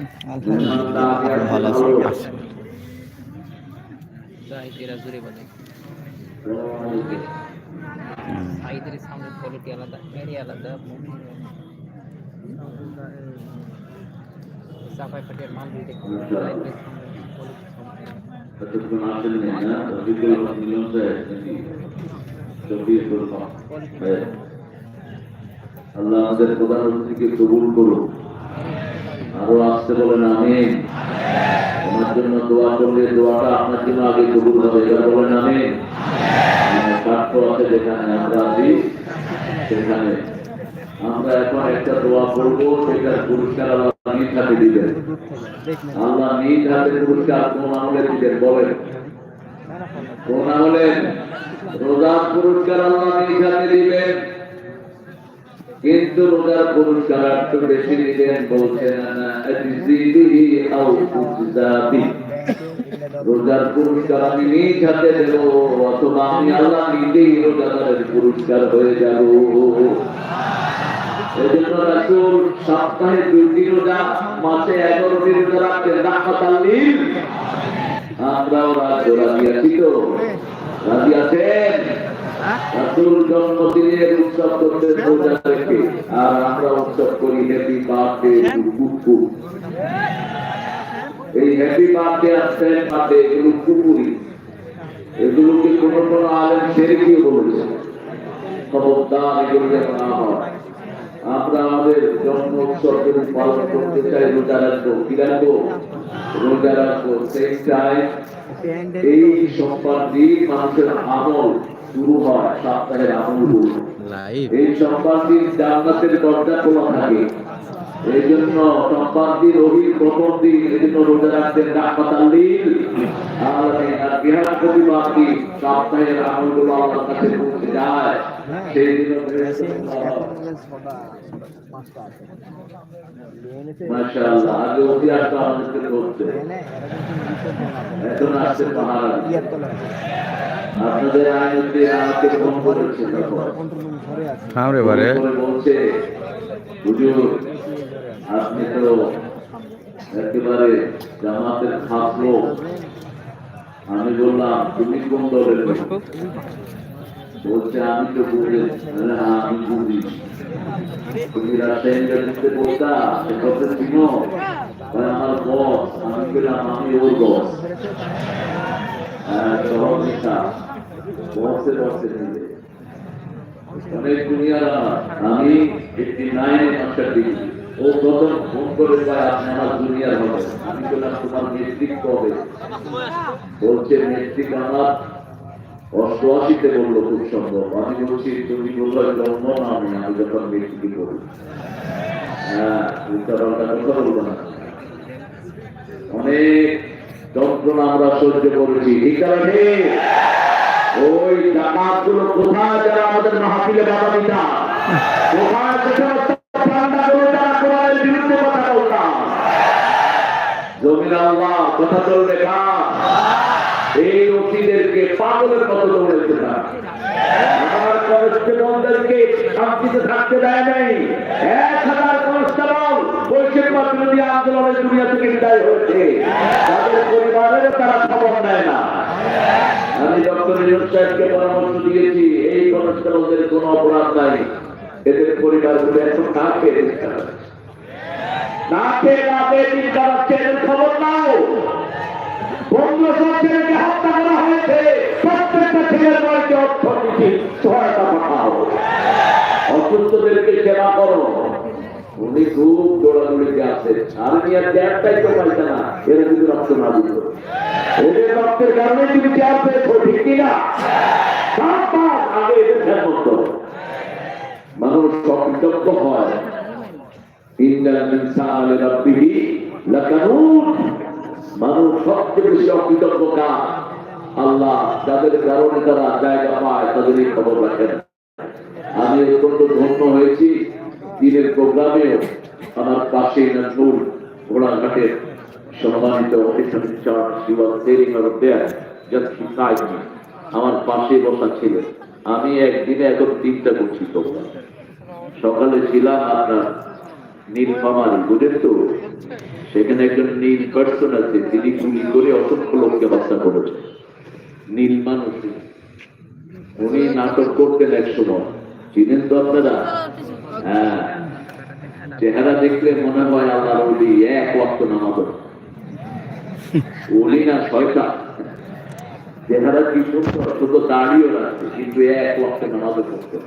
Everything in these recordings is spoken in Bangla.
আলহামদুলিল্লাহ আপনি ভালো আছেন আসেন জাহিদেরা জুড়ে বাজে সাইদের সামনে কোয়ালিটি আলাদা এরিয়া আলাদা সাফাই ফাটিয়ার মাল দিয়ে দেখুন সাইদের এতক্ষণ আসেননি না বিকেল মিলন যায় নাকি চব্বিশ করলাম আল্লাহ আমাদের প্রধানমন্ত্রীকে কবুল করুন আরও আসতে বলেন আমি ওনার জন্য দোয়া করলে দোয়াটা আপনার জন্য আগে কবুল হবে, এটা বলেন আমি আছে যেখানে আমরা আছি, সেখানে। আমরা এখন একটা দোয়া করব, সেটার পুরস্কার আল্লাহ নিজ হাতে দিবেন। আল্লাহ নিজ হাতে পুরস্কার কোন আমলে দিবেন, বলেন। কোন আমলে? রোজার পুরস্কার আল্লাহ নিজ হাতে দিবেন কিন্তু রোজার পুরস্কার একটু বেশি দিবেন বলছেন রোজার পুরস্কার আমি নিজ হাতে দেব, অথবা আমি আল্লাহ নিজেই রোজাদারের পুরস্কার হয়ে যাব। এজন্য রাসূল সপ্তাহে রোজা, মাসে এগারো দিন রোজা রাখতেন রাহমাতাল্লিল আমরাও রাজ্য রাজি আছি তো। রাজি আছেন? রাসূল জন্মদিনের উৎসব করতে রোজা রেখে আর আমরা উৎসব করি হ্যাপি বার্থডে কুকু এই হ্যাপি বার্থডে আসছে বার্থডে এগুলো কুকুরি এগুলোকে কোন কোন আলেম সেরেকিও বলেছে। খবরদার এগুলো যেন না হয়। আমরা আমাদের জন্ম উৎসব যদি পালন করতে চাই রোজা রাখব কি রাখব? রোজা রাখব। সেই চাই এই সোমবার দিন মানুষের আমল শুরু হয় সপ্তাহের আমল এই সম্পাদির জান্নাতের দরজা খোলা থাকে এই জন্য সম্পাদির অভির প্রথম দিন এই জন্য রোজা রাখতেন আর বৃহস্পতিবার দিন সপ্তাহের আমলগুলো আল্লাহর কাছে পৌঁছে যায়? সেই দিন মাশাআল্লাহ আগে ওই আসতো আমাদেরকে ধরতে এখন আসছে পাহাড়। আপনাদের আইনতে আমাকে ফোন করেছে তখন বারে। বলছে হুজুর আপনি তো একেবারে জামাতের খাস লোক আমি বললাম তুমি কোন দলের বলছে আমি তো হ্যাঁ আমি বুঝি। তুমি পড়তা সে কথা চিনো আমার বস আমি বললাম আমি ওর বস। হ্যাঁ বসে বসে অনেক দুনিয়ার আমি একটি নাইনে মাস্টার ডিগ্রি ও প্রথম করে পায় আপনি আমি বললাম তোমার নেতৃত্ব হবে। বলছে, নেতৃত্ব অষ্টআশিতে বলল খুব সম্ভব। আমি বলছি, তুমি বলল জন্ম না আমি আমি যখন ব্যক্তি করি। হ্যাঁ কথা বলব না। অনেক যন্ত্রণা আমরা সহ্য করেছি। এই কারণে ওই ডাকাতগুলো কোথায় যারা আমাদের মাহফিলে বাধা দিতাম? কোথায় জমির আল্লাহ, কথা চলবে না এই ওসিদেরকে পাগলের মতো দৌড়েছে না আমার কনস্টেবলদেরকে শান্তিতে থাকতে দেয় নাই। এক পরামর্শ দিয়েছি, এই কনস্টেবলদের কোনো অপরাধ নাই। এদের পরিবারগুলো এখন হবে। দিন কাটাচ্ছে খবর নাও। ছেলেকে হত্যা করা হয়েছে। প্রত্যেকটা ছেলের অর্থনীতি সহায়তা পাঠাও। অসুস্থদেরকে সেবা করো। উনি খুব আর তো না। এরা কিন্তু না দিত। এদের রক্তের কারণে তুমি চেয়ার পেয়েছ, ঠিক কিনা আগে এদের খেয়াল করো। মানুষ অকৃতজ্ঞ হয়। মানুষ সবচেয়ে বেশি অকৃতজ্ঞ কাজ আল্লাহ, যাদের কারণে তারা জায়গা পায় তাদেরই খবর রাখেন। আমি অত্যন্ত ধন্য হয়েছি। দিনের প্রোগ্রামেও আমার পাশে সম্মানিত আমার পাশে বসা ছিল আমি একদিনে এখন তিনটা করছি প্রোগ্রাম সকালে ছিলাম আপনার নীলফামারি বুঝেন তো সেখানে একজন নীল পার্সন আছে তিনি গুলি করে অসংখ্য লোককে হত্যা করেছেন নীল মানুষ উনি নাটক করতেন এক সময়। চিনেন তো আপনারা? হ্যাঁ। চেহারা দেখলে মনে হয় আল্লাহ ওলি এক ওয়াক্ত নামাজ। ওলি না শয়তান। চেহারা কি সুন্দর, শুধু দাঁড়িয়ে রাখছে, কিন্তু এক ওয়াক্ত নামাজ না।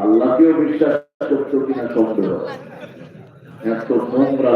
আল্লাহকেও বিশ্বাস করতো কিনা সন্দেহ এত নোংরা